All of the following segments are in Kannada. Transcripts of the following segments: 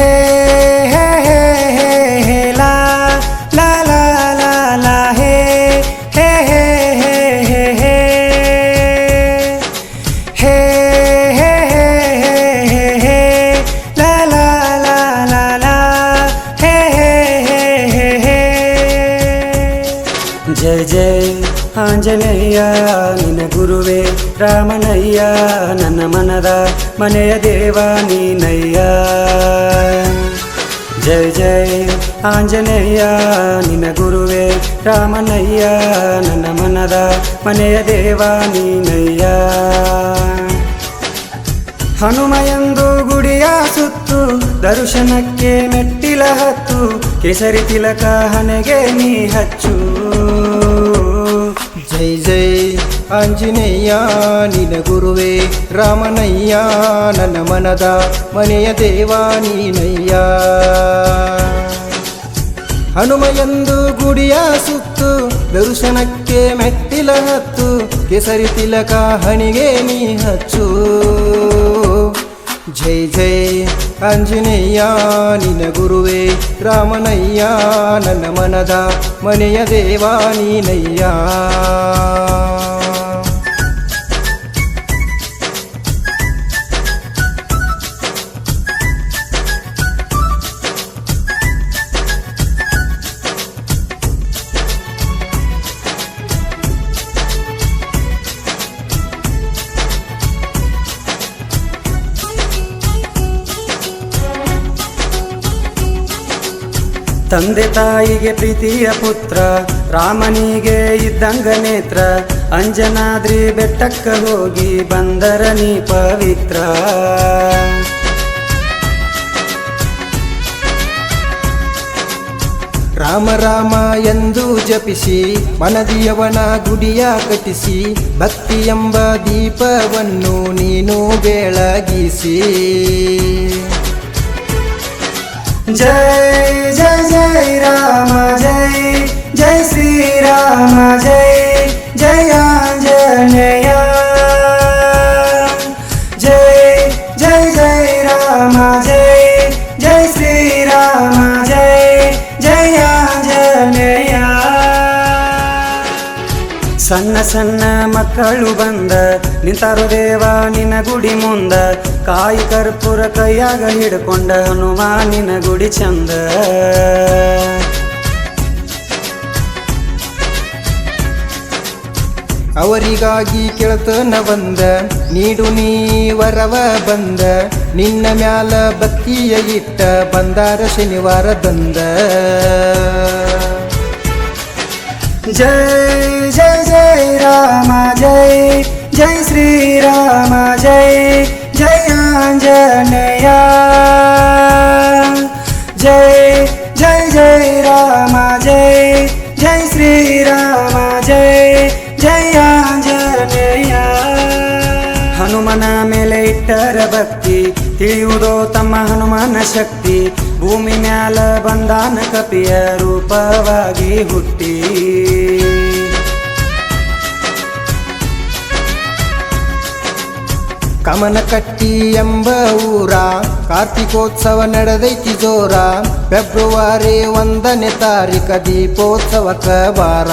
hey. ಆಂಜನೇಯ, ನಿನ್ನ ಗುರುವೇ, ರಾಮನಯ್ಯ, ನನ್ನ ಮನದ ಮನೆಯ ದೇವ ನೀನಯ್ಯ. ಜಯ ಜಯ ಆಂಜನೇಯ, ನಿನ್ನ ಗುರುವೇ, ರಾಮನಯ್ಯ, ನನ್ನ ಮನದ ಮನೆಯ ದೇವ ನೀನಯ್ಯ. ಹನುಮಯಂದು ಗುಡಿಯ ಸುತ್ತು, ದರ್ಶನಕ್ಕೆ ಮೆಟ್ಟಿಲ ಹತ್ತು, ಕೇಸರಿ ತಿಲಕ ಹಣೆಗೆ ನೀ ಹಚ್ಚು. ಜೈ ಜೈ ಆಂಜನೇಯ ನಿನ ಗುರುವೇ, ರಾಮನಯ್ಯ, ನನ್ನ ಮನದ ಮನೆಯ ದೇವ ನೀನಯ್ಯ. ಹನುಮ ಎಂದು ಗುಡಿಯ ಸುತ್ತು, ದರ್ಶನಕ್ಕೆ ಮೆಟ್ಟಿಲ ಹತ್ತು, ಕೇಸರಿ ತಿಲಕ ಹಣಿಗೆ ನೀ ಹಚ್ಚು. ಜೈ ಜೈ ಆಂಜನೇಯ ನಿನ ಗುರುವೇ, ರಾಮನಯ್ಯ, ನನ್ನ ಮನದ ಮನೆಯ ದೇವ ನೀನಯ್ಯ. ತಂದೆ ತಾಯಿಗೆ ಪ್ರೀತಿಯ ಪುತ್ರ, ರಾಮನಿಗೆ ಇದ್ದಂಗ ನೇತ್ರ, ಅಂಜನಾದ್ರಿ ಬೆಟ್ಟಕ್ಕ ಹೋಗಿ ಬಂದರ ನೀ ಪವಿತ್ರ. ರಾಮ ರಾಮ ಎಂದು ಜಪಿಸಿ, ಮನದಿಯವನ ಗುಡಿಯ ಕಟ್ಟಿಸಿ, ಭಕ್ತಿ ಎಂಬ ದೀಪವನ್ನು ನೀನು ಬೆಳಗಿಸಿ. जय जय जय राम जय जय श्री राम जय ಸಣ್ಣ ಸಣ್ಣ ಮಕ್ಕಳು ಬಂದ, ನಿಂತಾರು ದೇವ ನಿನ್ನ ಗುಡಿ ಮುಂದ. ಕಾಯಿ ಕರ್ಪೂರ ಕೈಯಾಗ ಹಿಡ್ಕೊಂಡ ಹನುಮ ನಿನ್ನ ಗುಡಿ ಚಂದ. ಅವರಿಗಾಗಿ ಕೆಳತನ ಬಂದ, ನೀಡು ನೀ ವರವ ಬಂದ. ನಿನ್ನ ಮ್ಯಾಲ ಬತ್ತಿಯ ಇಟ್ಟ, ಬಂದಾರ ಶನಿವಾರ ದಂದ. जय जय जय राम, जय जय श्री राम, जय जय आञ्जनया जय जय जय राम, जय जय श्री राम, जय जय आञ्जनया हनुमान मेले ಇಟ್ಟರ ಭಕ್ತಿ ತಿಳಿಯುವುದು ತಮ್ಮ ಹನುಮಾನ ಶಕ್ತಿ ಭೂಮಿ ಮ್ಯಾಲ ಬಂದಾನ ಕಪಿಯ ರೂಪವಾಗಿ ಹುಟ್ಟಿ. ಕಮನ ಕಟ್ಟಿ ಎಂಬ ಊರ, ಕಾರ್ತಿಕೋತ್ಸವ ನಡೆದೈತಿ ಜೋರ. ಫೆಬ್ರವರಿ ಒಂದನೇ ತಾರೀಕ ದೀಪೋತ್ಸವ ಬಾರ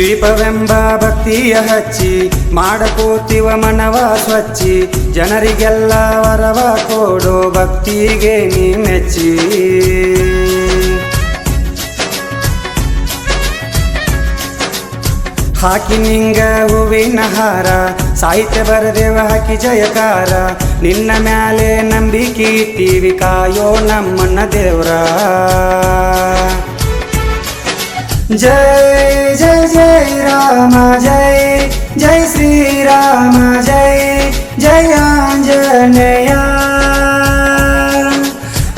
ದೀಪವೆಂಬ ಭಕ್ತಿಯ ಹಚ್ಚಿ, ಮಾಡಕೋತಿವ ಮನವ ಸ್ವಚ್ಚಿ, ಜನರಿಗೆಲ್ಲ ವರವ ಕೊಡೋ ಭಕ್ತಿಗೆ ನೀ ಮೆಚ್ಚಿ ಹಾಕಿ ನಿಂಗ ಹೂವಿನ ಹಾರ, ಸಾಹಿತ್ಯ ಬರದೇವ ಹಾಕಿ ಜಯಕಾರ, ನಿನ್ನ ಮ್ಯಾಲೆ ನಂಬಿಕೆ ಇಟ್ಟಿವಿ ಕಾಯೋ ನಮ್ಮನ್ನ ದೇವ್ರ. జై రామ జై జై శ్రీరామ జై జై ఆంజనేయ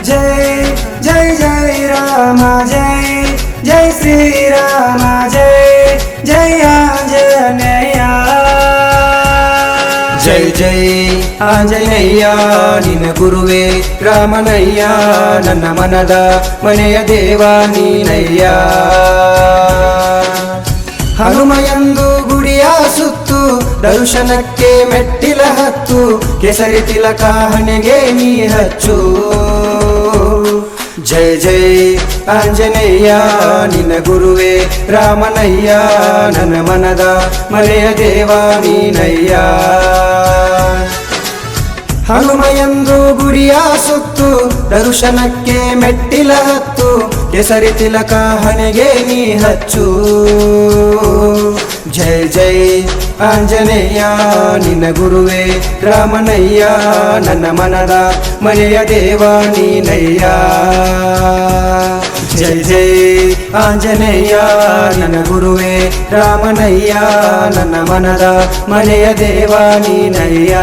జై జై జై రామ జై జై శ్రీరామ జై జై ఆంజనేయ జై జై ಆಂಜನೇಯ ನಿನ್ನ ಗುರುವೇ ರಾಮನಯ್ಯ ನನ್ನ ಮನದ ಮನೆಯ ದೇವ ನೀನಯ್ಯ ಹನುಮ ಎಂದು ಗುಡಿಯ ಸುತ್ತು, ದರ್ಶನಕ್ಕೆ ಮೆಟ್ಟಿಲ ಹತ್ತು, ಕೆಸರಿ ತಿಲಕ ಹಣೆಗೆ ನೀ ಹಚ್ಚು. ಜಯ ಜಯ ಆಂಜನೇಯ, ನಿನ್ನ ಗುರುವೇ ರಾಮನಯ್ಯ, ನನ್ನ ಮನದ ಮನೆಯ ದೇವ ನೀನಯ್ಯ. ಹನುಮ ಎಂದು ಗುರಿಯ ಸುತ್ತು, ದರ್ಶನಕ್ಕೆ ಮೆಟ್ಟಿಲ ಹತ್ತು, ಕೆಸರಿ ತಿಲಕ ಹಣೆಗೆ ನೀ ಹಚ್ಚು. ಜಯ ಜಯ ಆಂಜನೇಯ, ನಿನ್ನ ಗುರುವೇ, ರಾಮನಯ್ಯ, ನನ್ನ ಮನದ ಮನೆಯ ದೇವ ನೀನಯ್ಯ. ಜಯ ಜಯ ಆಂಜನೇಯ, ನನ್ನ ಗುರುವೇ, ರಾಮನಯ್ಯ, ನನ್ನ ಮನದ ಮನೆಯ ದೇವ ನೀನಯ್ಯ.